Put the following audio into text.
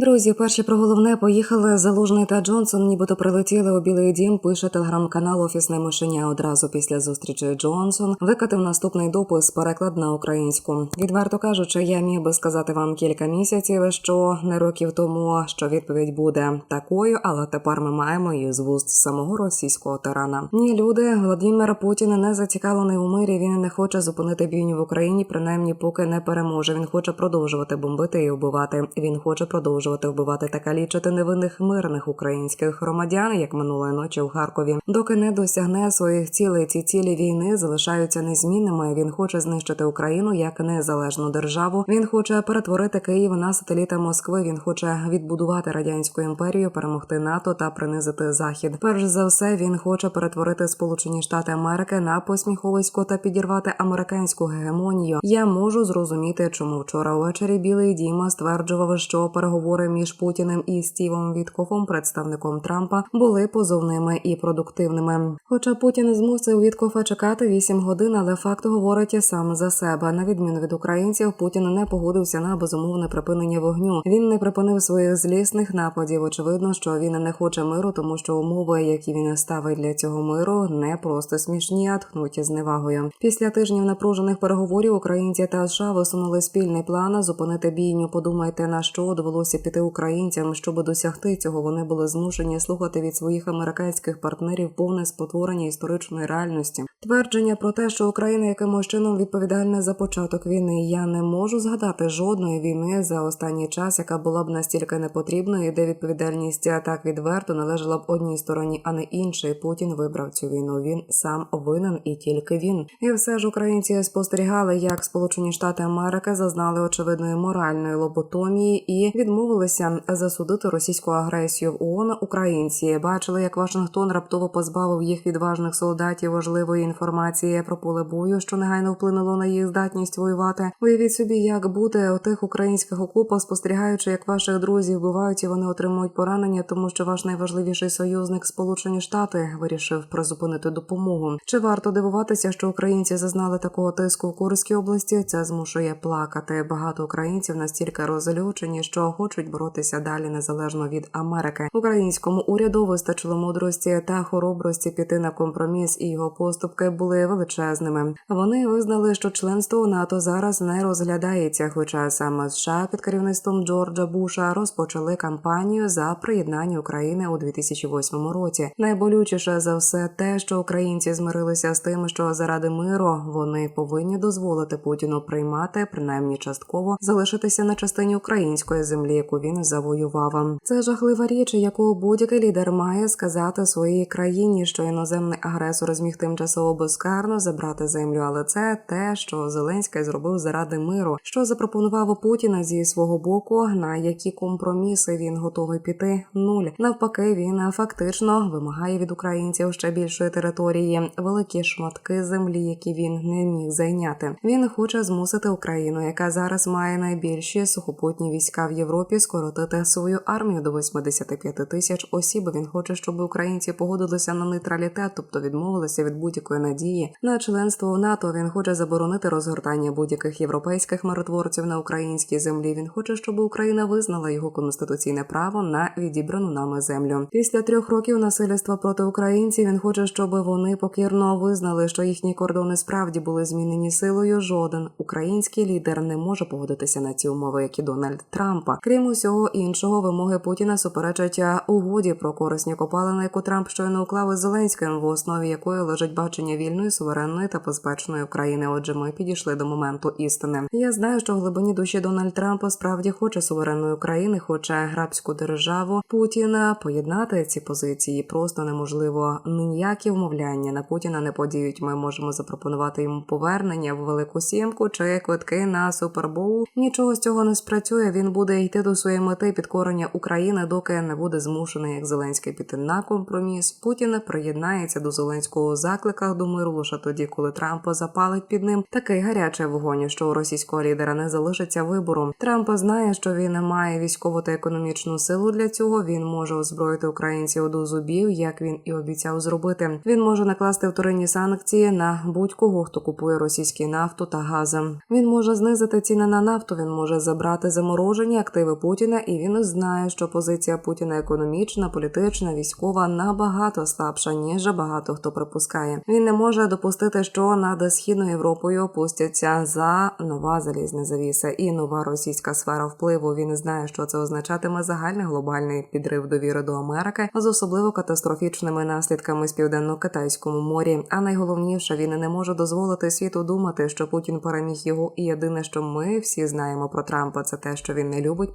Друзі, перші про головне поїхали Залужний та Джонсон, нібито прилетіли у Білий Дім. Пише телеграм-канал Офісне мишеня. Одразу після зустрічі Джонсон викатив наступний допис, переклад на українську. Відверто кажучи, я міг би сказати вам кілька місяців, що не років тому, що відповідь буде такою, але тепер ми маємо її з вуст самого російського тирана. Ні, люди, Владимир Путін не зацікавлений у мирі. Він не хоче зупинити бійню в Україні, принаймні поки не переможе. Він хоче продовжувати бомбити і вбивати. Він хоче продовжувати вбивати та калічити невинних мирних українських громадян, як минулої ночі в Харкові. Доки не досягне своїх цілей, ці цілі війни залишаються незмінними. Він хоче знищити Україну як незалежну державу. Він хоче перетворити Київ на сателіта Москви. Він хоче відбудувати радянську імперію, перемогти НАТО та принизити захід. Перш за все, він хоче перетворити Сполучені Штати Америки на посміховисько та підірвати американську гегемонію. Я можу зрозуміти, чому вчора ввечері Білий Дім стверджував, що переговори між Путіним і Стівом Віткофом, представником Трампа, були позовними і продуктивними. Хоча Путін змусив Віткофа чекати 8 годин, але факт говорить сам за себе. На відміну від українців, Путін не погодився на безумовне припинення вогню. Він не припинив своїх злісних нападів. Очевидно, що він не хоче миру, тому що умови, які він ставить для цього миру, не просто смішні, а тхнуті з невагою. Після тижнів напружених переговорів українці та США висунули спільний план зупинити бійню. Подумайте на що довелося піти українцям, щоб досягти цього. Вони були змушені слухати від своїх американських партнерів повне спотворення історичної реальності. Твердження про те, що Україна якимось чином відповідальна за початок війни. Я не можу згадати жодної війни за останній час, яка була б настільки непотрібною, де відповідальність так відверто належала б одній стороні, а не іншій. Путін вибрав цю війну. Він сам винен і тільки він. І все ж українці спостерігали, як Сполучені Штати Америки зазнали очевидної моральної лоботомії і відмовилися засудити російську агресію в ООН. Українці бачили, як Вашингтон раптово позбавив їх відважних солдатів важливої інформації про поле бою, що негайно вплинуло на їх здатність воювати. Уявіть собі, як бути у тих українських окопах, спостерігаючи, як ваших друзів вбивають і вони отримують поранення, тому що ваш найважливіший союзник Сполучені Штати вирішив призупинити допомогу. Чи варто дивуватися, що українці зазнали такого тиску в Курській області? Це змушує плакати. Багато українців настільки розлючені, що хочуть боротися далі незалежно від Америки. Українському уряду вистачило мудрості та хоробрості піти на компроміс, і його поступки були величезними. Вони визнали, що членство у НАТО зараз не розглядається, хоча саме США під керівництвом Джорджа Буша розпочали кампанію за приєднання України у 2008 році. Найболючіше за все те, що українці змирилися з тим, що заради миру вони повинні дозволити Путіну приймати принаймні частково залишитися на частині української землі, яку він завоював. Це жахлива річ, яку будь-який лідер має сказати своїй країні, що іноземний агресор зміг тимчасово безкарно забрати землю, але це те, що Зеленський зробив заради миру, що запропонував Путіна зі свого боку, на які компроміси він готовий піти. Нуль навпаки, він фактично вимагає від українців ще більшої території, великі шматки землі, які він не міг зайняти. Він хоче змусити Україну, яка зараз має найбільші сухопутні війська в Європі, скоротити свою армію до 85 тисяч осіб. Він хоче, щоб українці погодилися на нейтралітет, тобто відмовилися від будь-якої надії на членство в НАТО. Він хоче заборонити розгортання будь-яких європейських миротворців на українській землі. Він хоче, щоб Україна визнала його конституційне право на відібрану нами землю. Після трьох років насильства проти українців він хоче, щоб вони покірно визнали, що їхні кордони справді були змінені силою. Жоден український лідер не може погодитися на ці умови, як і Дональд Трампа. Крім усього іншого, вимоги Путіна суперечать угоді про корисні копалини, яку Трамп щойно уклав із Зеленським, в основі якої лежить бачення вільної, суверенної та безпечної України. Отже, ми підійшли до моменту істини. Я знаю, що в глибині душі Дональд Трамп справді хоче суверенної України, хоче грабську державу Путіна поєднати ці позиції просто неможливо. Ніякі вмовляння на Путіна не подіють. Ми можемо запропонувати йому повернення в велику сімку чи квитки на супербоул. Нічого з цього не спрацює. Він буде йти до своєї мети підкорення України, доки не буде змушений, як Зеленський піти на компроміс. Путін приєднається до Зеленського у закликах до миру лише тоді, коли Трамп запалить під ним такий гарячий вогонь, що у російського лідера не залишиться вибору. Трамп знає, що він не має військову та економічну силу для цього. Він може озброїти українців до зубів, як він і обіцяв зробити. Він може накласти вторинні санкції на будь-кого, хто купує російську нафту та газ. Він може знизити ціни на нафту. Він може забрати заморожені активи Путіна і він знає, що позиція Путіна економічна, політична, військова набагато слабша, ніж багато хто припускає. Він не може допустити, що над східною Європою опустяться за нова залізна завіса і нова російська сфера впливу. Він знає, що це означатиме загальний глобальний підрив довіри до Америки з особливо катастрофічними наслідками з південно-китайському морі. А найголовніше він не може дозволити світу думати, що Путін переміг його. І єдине, що ми всі знаємо про Трампа, це те, що він не любить